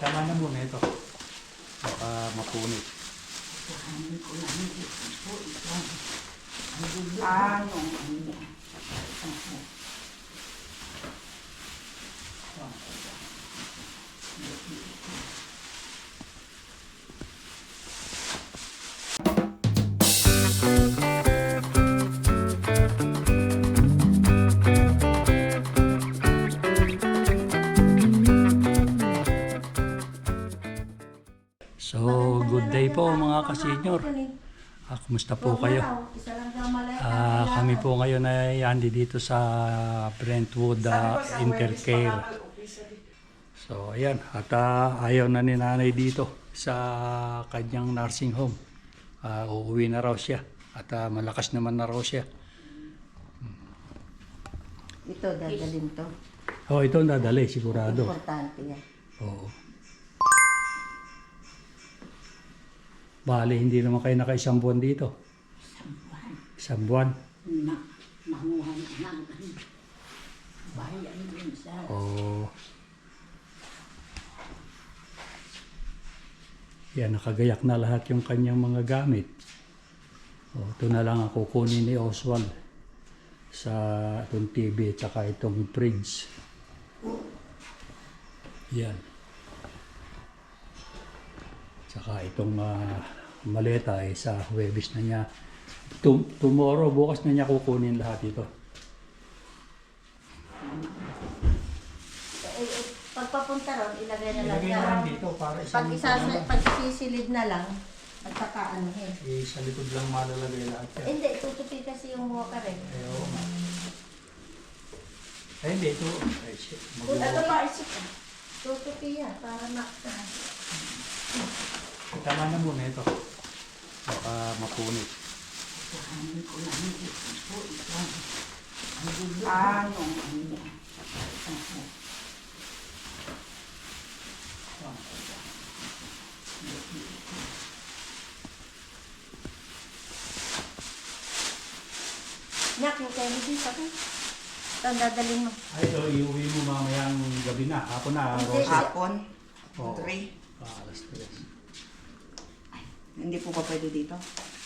Tama na muna ito. Baka mapunit. Ah, yung ano. So, mga kasenyor. Ah, kumusta po kayo? Ah, kami po ngayon ay andi dito sa Brentwood ah, Intercare. So, ayan. At ah, ayaw na ni nanay dito sa kanyang nursing home. Ah, uuwi na raw siya. At ah, malakas naman na raw siya. Ito, dadalhin to. Oh, ito ang dadali, sigurado. Importante yan. Oo. Bali, hindi naman kayo naka-isang buwan dito. Isang buwan. na manguha na ng bayan din sa Oo. Yan, nakagayak na lahat yung kanyang mga gamit. O, ito na lang ang kukunin ni Oswald sa itong TV at saka itong fridge. Yan. Saka itong ah, maleta ay sa Huwebes na niya. Tum- tomorrow, bukas na niya kukunin lahat ito. Eh, eh, pagpapunta ron, ilagay na lang Ilagay yan. na lang dito para Pag, isa, pag sisilid na lang, at saka ano eh. Eh, sa likod lang malalagay lahat yan. Hindi, tutupi kasi yung walker eh. Ay, oo nga. Ay, hindi. Ito. Ay, shit. Kung Mag- ano pa, isip ka. Tutupi yan, para ma... Tama na muna ito. Baka mapunit. ano. Nak, yung candy sa akin. Ito dadalhin mo. Ay, ito. Iuwi mo mamayang gabi na. Hapon na. Rosa. Hapon, Oo. 3. Ah, alas tres. Hindi po pa pwede dito.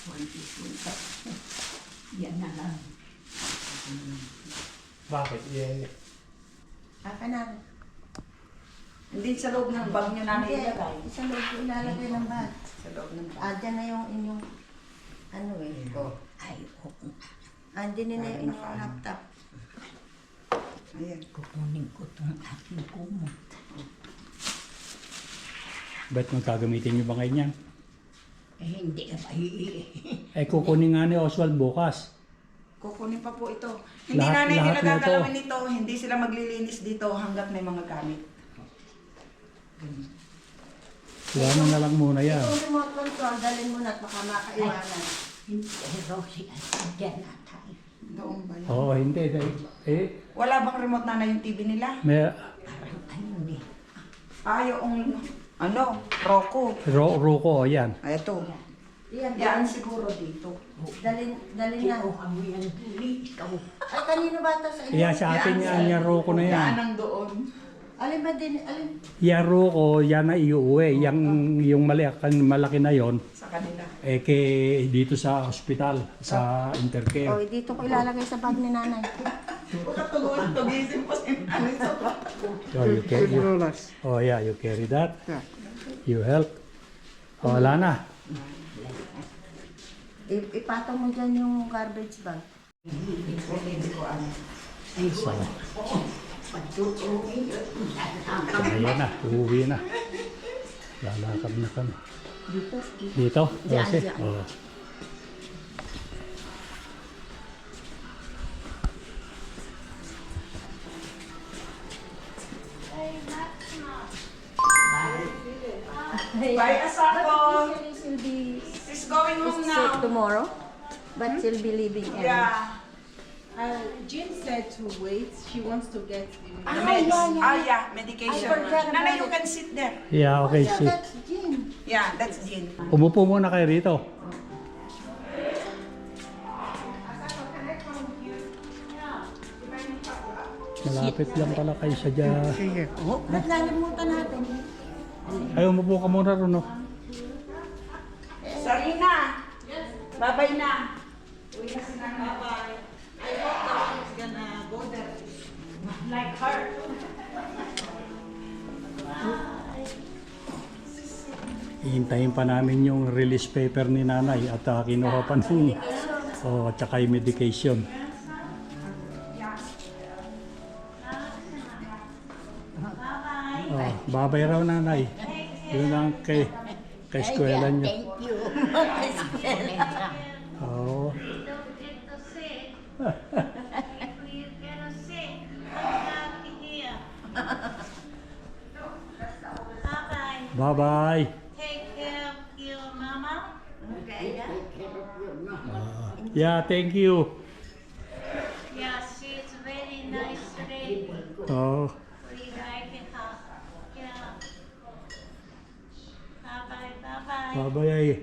yan na lang Bakit? Eh, Aka na. Hindi sa loob ng bag nyo namin Hindi, ilagay. isang loob ko ilalagay ng bag. Sa loob ng bag. Ah, dyan na yung inyong, ano eh. Oh, ay oo Andyan din na yung Ay, inyong laptop. ayan. kukunin ko tong aking kumot ba't magkagamitin nyo ba ngayon yan? Eh hindi ay Eh, kukunin nga ni Oswald bukas. Kukunin pa po ito. Hindi Lahat- nanay lahat nila na gagalawin ito. Hindi sila maglilinis dito hanggat may mga gamit. Iwanan na lang muna yan. Itong remote control, dalhin mo na at baka makaiwanan. hindi Rosie dyan na tayo Doon ba yun? Oo, hindi. dahil- Eh, Wala bang remote na yung TV nila? may parang ano ni Ah, yung ano, Roku. ro ruko, o yan. Ah, ito. Yan, Yan siguro dito. dalhin, dalhin na. Ay, kanino ba ito sa inyo? Yan sa atin yan, yan ruko na yan. Yan ang doon. Alin ba din, alin? Yan ruko, yan na iuwi. Yang, yung malaki, malaki na yon Sa kanila. eh, kay, dito sa ospital, sa Oh, Intercare. dito ko ilalagay sa bag ni nanay. Pagkatulog, tugisin po si nanay sa So, you carry, oh yeah, you carry that. You help. Oh, wala na. I- ipatong mo dyan yung garbage bag. Hindi ko ano. ay So, pagtutuloy ayan na, uuwi na. Lalakad na kami. Dito. Kasi, diyan. oh. Bye, Asako. Usually she'll be She's going home now. tomorrow, but she'll be leaving. Yeah. Uh, Jean said to wait. She wants to get the Ah, meds. yeah, yeah. Ah, yeah, medication. I forgot Nana, about you it. can sit there. Yeah, okay, yeah, see. that's Jean. Yeah, that's Jean. Umupo muna kayo rito. Malapit lang pala kayo sa dyan. Ba't lalimutan natin? Ay, umupo ka muna ron, no? Sarina! Babay na! Uwi na sila babay. I hope the one is gonna go there. Like her. Ihintayin pa namin yung release paper ni nanay at uh, kinuha pa ng oh, at saka yung medication. Oh, babay raw nanay. Yun lang kay kay eskwela niyo. Thank you. Bye-bye. Bye-bye. Take care of your mama. Okay, yeah. Yeah, thank you. Yeah, she's very nice lady. Oh. We like her. Yeah. Bye-bye, bye-bye. Bye-bye.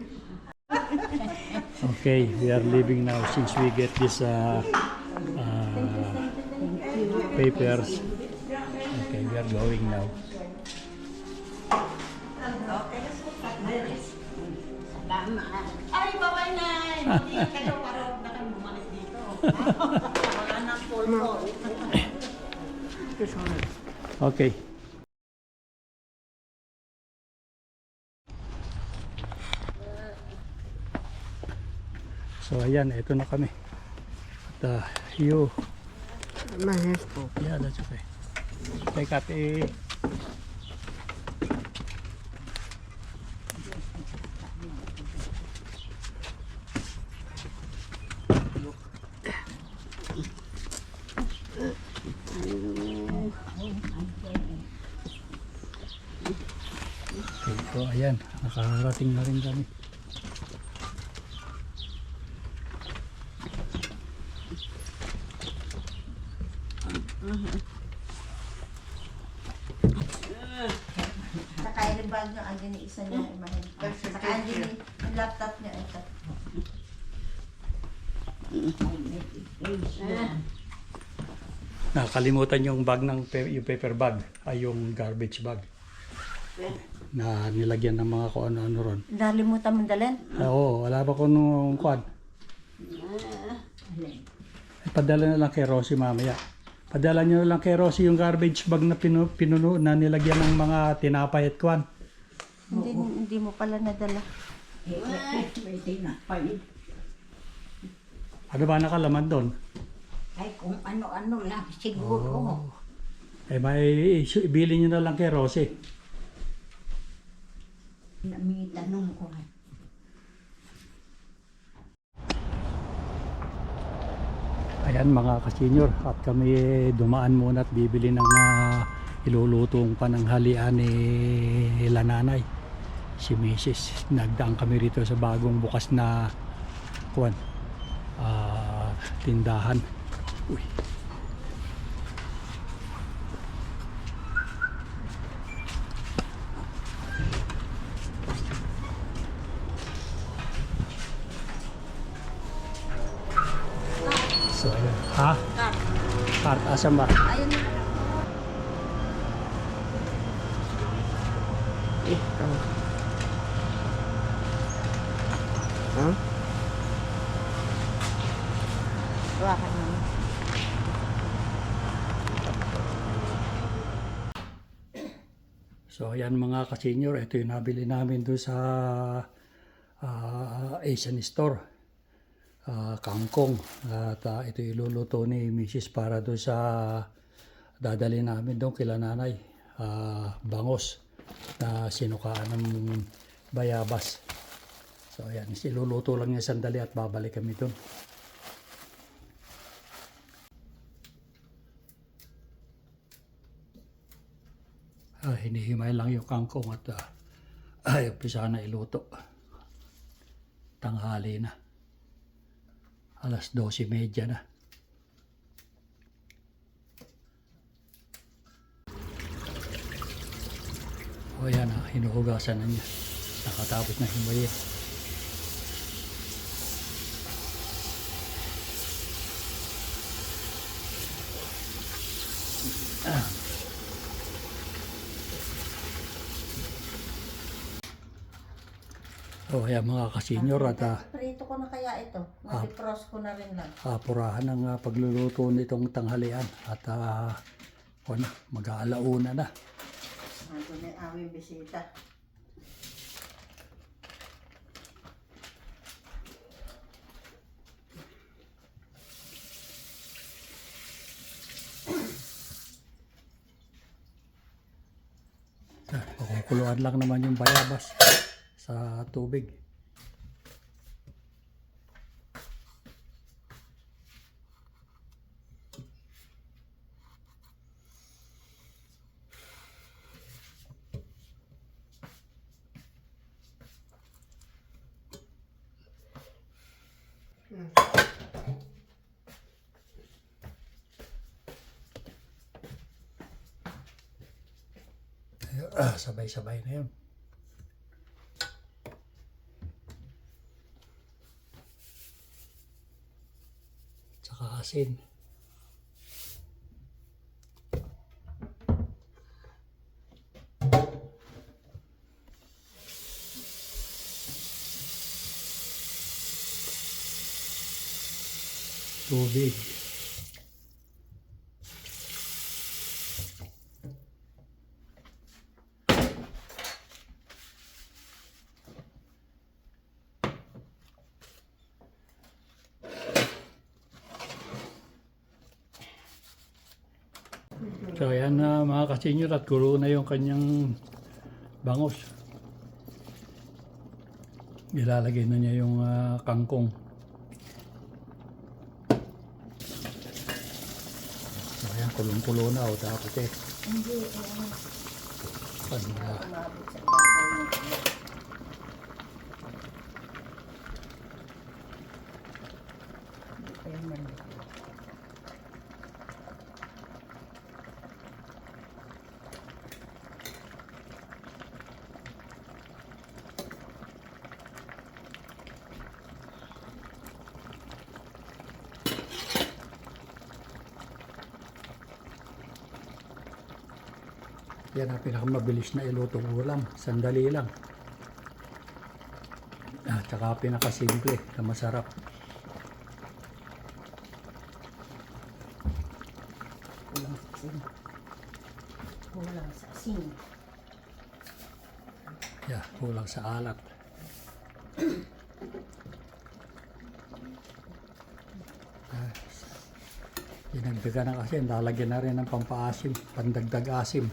okay, we are leaving now since we get this uh, uh, papers. Okay, we are going now. Kayo parang na kayo bumalik dito. Wala nang call-call. Okay. So ayan, ito na kami. At uh, you, Mahal po. yeah, that's okay. Kay Kate, Okay, so ayan, nakarating na rin kami. Saka yung bag niya, andyan yung isa niya imahin. Saka andyan yung laptop niya. Ito. Nakalimutan yung bag ng yung paper bag, ay yung garbage bag. Na nilagyan ng mga kung ano-ano ron. Nalimutan mong dalhin? Ah, Oo, wala pa ko nung kwan. Padala na lang kay Rosie mamaya. Padala nyo na lang kay Rosie yung garbage bag na pinu, pinuno na nilagyan ng mga tinapay at kwan. Hindi, hindi mo pala nadala. May tinapay. Ano ba nakalaman doon? Ay, kung ano-ano lang siguro. Eh may ibili nyo na lang kay Rosie. May tanong ko. Ayan mga kasenyor at kami dumaan muna at bibili ng uh, ilulutong pananghalian ni Lananay si Mrs. Nagdaan kami rito sa bagong bukas na kuwan ah, tindahan. Uy. So ayan. Ha? Cart. Asan ba? Ayun. Hawakan mo. So ayan mga ka-senior, ito yung nabili namin doon sa ah, Asian Store. Ah, kangkong. At ah, ito iluluto ni Mrs. para doon sa dadali namin doon kila nanay. Ah, bangos na sinukaan ng bayabas. So ayan, iluluto lang niya sandali at babalik kami doon. Ah, hinihimay lang yung kangkong at ah, ay, umpisa na iluto. Tanghali na. Alas 12.30 na. O yan ah, hinuhugasan na niya. Nakatapos na himayin. So, ayan mga kasenyor at ah, Prito ko na kaya ito. Nag-cross ko na rin lang. apurahan ng ah, pagluluto nitong tanghalian at uh, na, mag-aalauna na. Nandun na aming bisita. Pakukuluan lang naman yung bayabas sa tubig. Ah, sabay-sabay na yun. Tsaka asin. Tubig. So ayan na mga kasenyor at kulo na yung kanyang bangos. Ilalagay na niya yung ah, kangkong. So ayan, kulong-kulo na o dapat eh. Hindi, eh, Pag na, yan ang pinakamabilis na ilutong ulam. Sandali lang. At saka pinakasimple na masarap. Kulang sa asin. Sa asin. Yeah, kulang sa alat. Ah, Dinagdagan na kasi, lalagyan na rin ng pampaasim, pandagdag asim.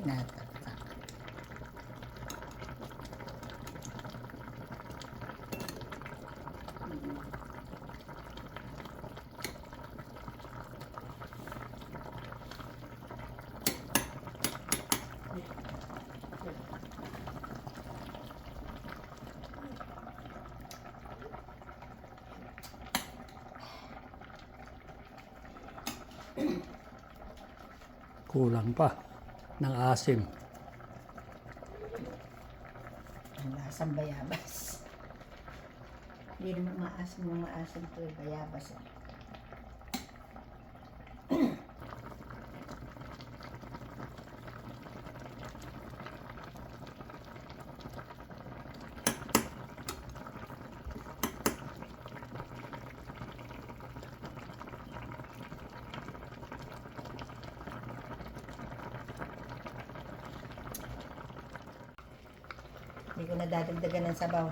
Eh, natatak. Kulang pa ng asim. Ang lasang bayabas. Hindi naman maasim maasim to eh, bayabas. Eh. Hindi ko nadadagdagan ng sabaw.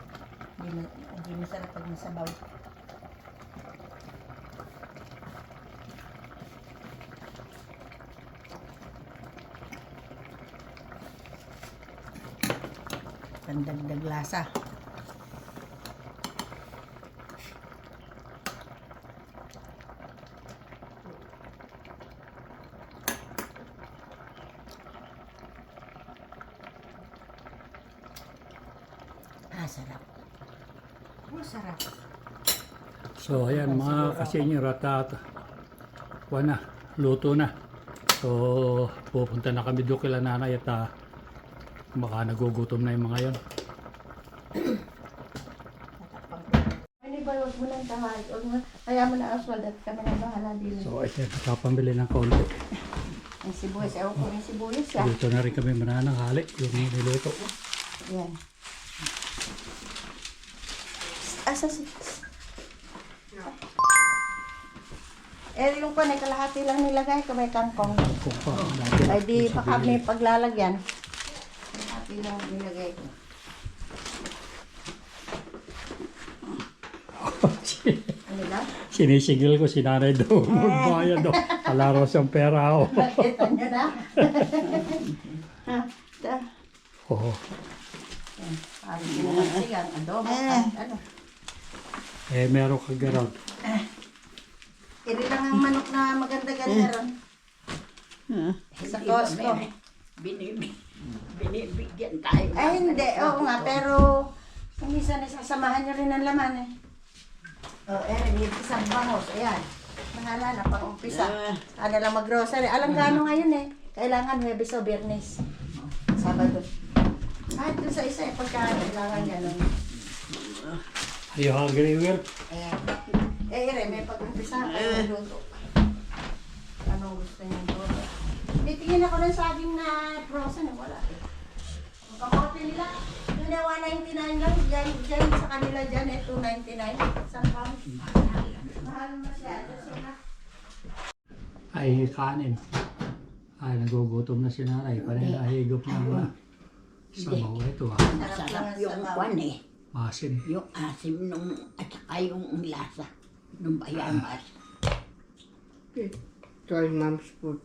Hindi, hindi masarap pag masabaw. Pandagdag lasa. Ah, sarap. Oh, sarap. So, ayan mga kasenyor at at kuha na, luto na. So, pupunta na kami doon kila nanay at ah, baka nagugutom na yung mga yon. Huwag mo nang tahay. Huwag mo, kaya mo na Oswald at kami na bahala din. So, ito, nakapambili ng kaunti. Ang sibuyas, ewan ko yung sibuyas ah. Dito na rin kami manananghali yung niluto. Yan. Asa Eh, yung pa, kalahati lang nilagay ko may kangkong. Ay, di pa kami paglalagyan. Kalahati lang nilagay ko. Ano lang? Sinisigil ko si nanay daw magbayad daw. Alaro siyang pera ako. Nakita niyo na? Ha, ta- Oo. Parang ginagasigan. Adobo. Ano? Eh, meron ka garot. Iri lang ang manok na maganda-ganda ron. Sa Costco. Binibig, binibigyan tayo. Ay, hindi. Oo nga, pero kung minsan nasasamahan nyo rin ang laman eh. Oh, eh, may isang bangos. Ayan. Mahala na, pang umpisa. Ano lang mag-grocery. Alam gano ngayon eh. Kailangan Huwebes o Biyernes. Sabado. Kahit doon sa isa eh, pagka kailangan yan. Are you hungry, Will? Ayan. Eh, ire, may pag-umpisa. Kaya luto. Anong gusto niyo luto? Titingin ako ng saging na frozen eh. Wala eh. Ang kamote nila, yun na 199 lang. Diyan, diyan sa kanila dyan eh, 299. Isang pound. Mahal masyado sila. Ay, kanin. Ay, nagugutom na si nanay. Panay nahigop na mga sabaw. Ito ah, Masarap yung kwan eh. masin. Yung asim nung, at saka yung lasa nung bayabas. Try mom's food.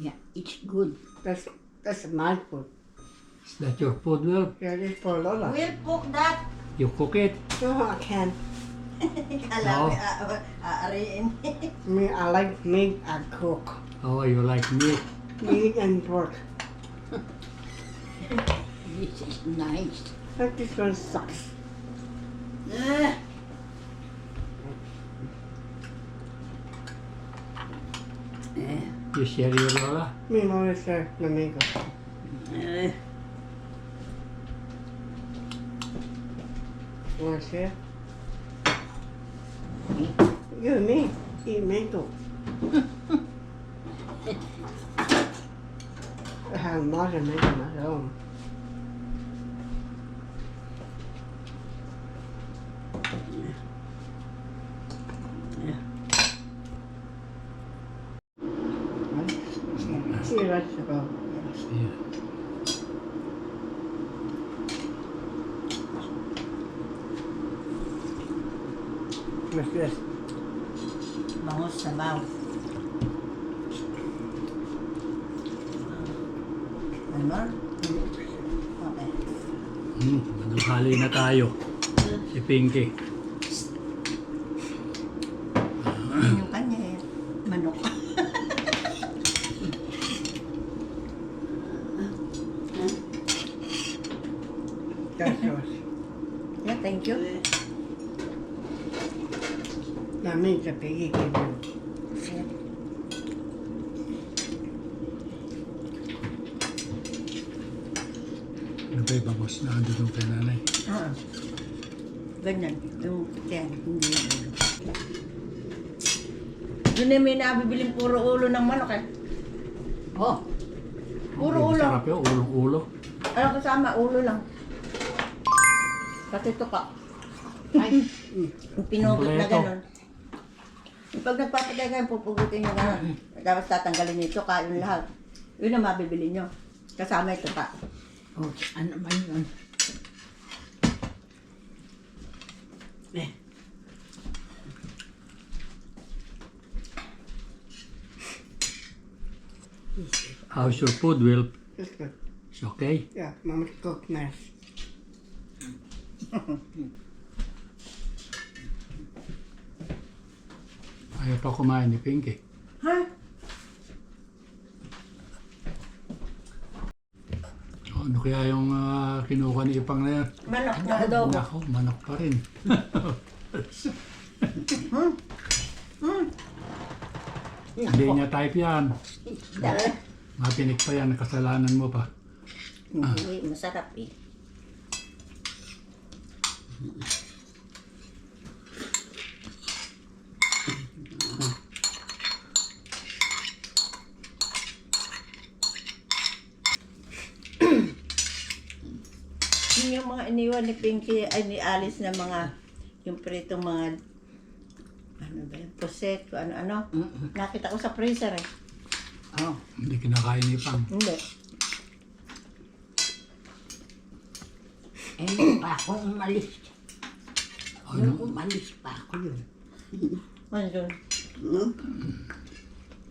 Yeah, it's good. That's that's my food. Is that your food, Will? Yeah, this for Lola. We'll cook that. You cook it? No, I can't. Kala No. mo, aariin. Me, I like meat and cook. Oh, you like meat? Meat and pork. This is nice. But this one sucks. Ah, You share your Lola? Me, mom say flamingo. eh, You wanna share? You and me eat mango. I have more than mango my own. Right about. Yeah. What's this? Bangos na baw. Ano? Okay. Hmm, mananghali na tayo. Si Pinky. Yun yung kanya eh. Manok. That's yours. yeah, thank you. That means the piggy can do. Yeah. Yung bangos na doon kay nanay? Oo. Ganyan. Yung yan. Hindi yung ulo. Doon na may nabibiling puro ulo ng manok eh. oh, Puro ulo. Sarap yun, ulong-ulo. Ano kasama? Ulo lang. Pati ito ka. Ay. Yung pinukot na gano'n. Pag nagpapatay kayo, pupugutin nyo gano'n. Tapos tatanggalin nyo ito, kain lahat. Yun ang mabibili nyo. Kasama ito pa. Oh, ano man yun? Eh, How's your food, Will? It's good. It's okay? Yeah, mama's cook nice. Ayaw pa kumain ni Pinky. Ha? Ano kaya yung ah, kinuha ni Ipang na yan? Manok na adobo. Nako, manok pa rin. Hindi niya type yan. Dahil, Mapinig pa yan, kasalanan mo pa. hindi, masarap eh. Yung mga iniwan ni Pinky, ay ni Alice na mga, yung pritong mga, ano ba yun, puset, kung ano-ano. Nakita ko sa freezer eh. Oh, Hindi kinakain ni Pang. Hindi. eh, pa ako umalis. Ano? Nung umalis pa ako yun. Ano yun?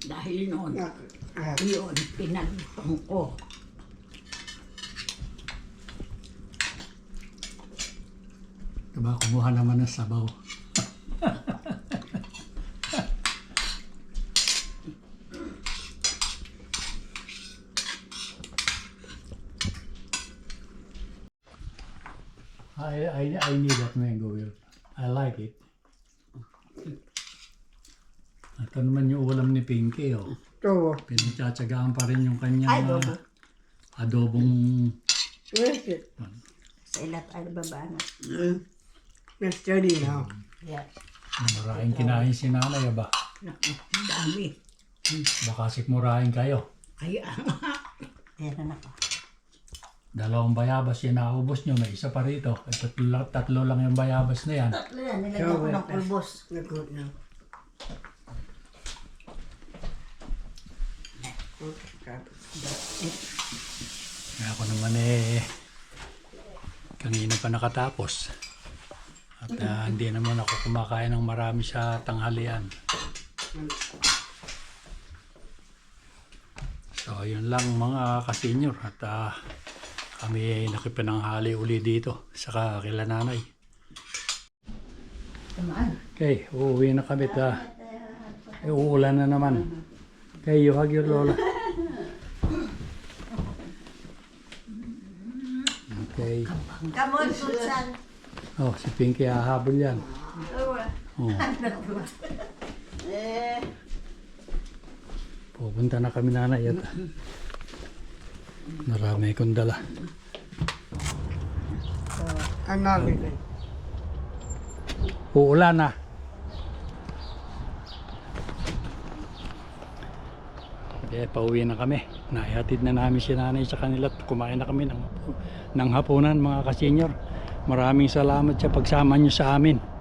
Dahil noon, Ah, yun, pinalutong ko. Diba, kumuha naman ng sabaw. I, I, I need that mango Will. I like it. Ito naman yung ulam ni Pinky, oh. ito. Pinagtsatsagaan pa rin yung kanyang Ay, ah, adobo. adobong Where's it? Sa ilat ay baba na. Let's study now. Yes. maraming kinain si nanay, ba? Naku, dami. Baka sikmurahin kayo. Kaya, Ayan na ako. Dalawang bayabas yung naubos nyo, may isa pa rito. At tatlo, tatlo lang yung bayabas na yan. Tatlo yan, nilagyan ko ng pulbos. Now. Kaya ako naman eh, kanina pa nakatapos. At ah, hindi naman ako kumakain ng marami sa tanghalian. So, yun lang mga kasenyor. At ah, kami nakipinanghali uli dito sa kila nanay. Okay, uuwi na kami. Ta. Eh, uulan na naman. Okay, you hug your lola. Okay. Come on, Susan. Oh, si Pinky hahabol yan. Oh, Eh, pupunta na kami nanay at marami kong dala. Not leaving. Uulan na. Kaya pauwi na kami. Naihatid na namin si nanay sa kanila at kumain na kami ng, ng hapunan mga kasenyor. Maraming salamat sa pagsama nyo sa amin.